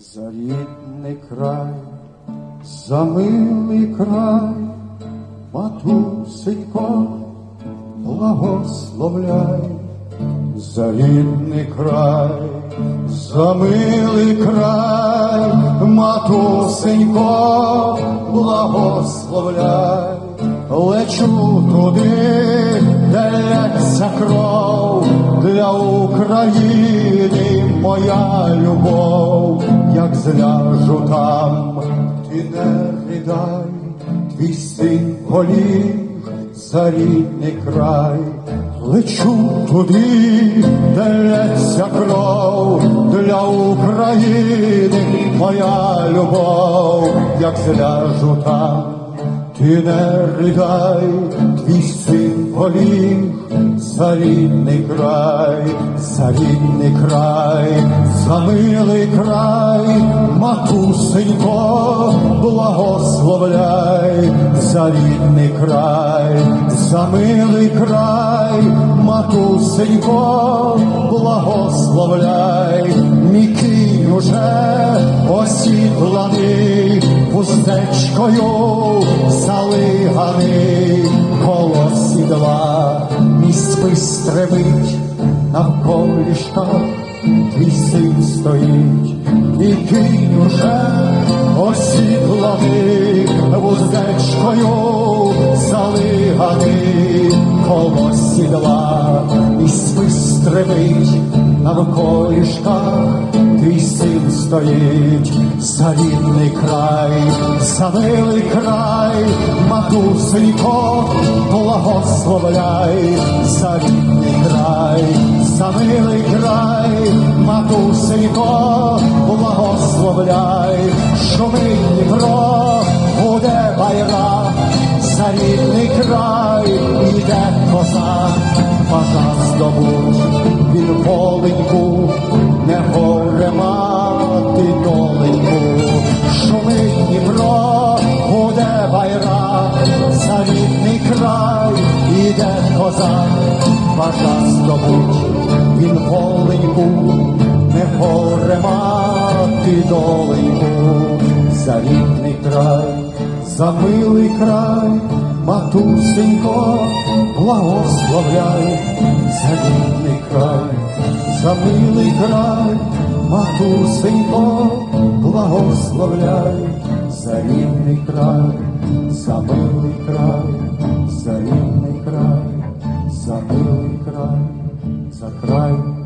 За рідний край, за милий край, матусенько, благословляй, за рідний край, за милий край, матусенько, благословляй, лечу туди, де лється кров для України моя любов, зляжу там, ти не рідай, твій син поліг за рідний край, лечу туди, де лється кров. Для України, моя любов, як зляжу там. Ти не ридай, твій син поліг за край, за край, за милий край, матусенько, благословляй, за рідний край, за милий край, матусенько, благословляй, мій уже осідланий пустечкою залиганий коло сідла, стремить навколішка, твій син стоїть, і кінь уже осідланий вуздечкою залиганий коло сідла, мій спис стремить навколішках, твій син стоїть, за рідний край, за милий край, матусенько, благословляй, за рідний край, за милий край, матусенько, благословляй, шумить Дніпро, буде байрак, за рідний край, іде козак, бажа здобуть, він воленьку, не горе мати доленьку, шумить Дніпро, буде байрак, за рідний край, іде козак, бажа здобуть, він воленьку, не горе мати доленьку, за рідний край, за милий край, матусенько, благословляй, за рідний край, за милий край, матусенько, благословляй, за рідний край, за милий край, за рідний край, за милий край, за край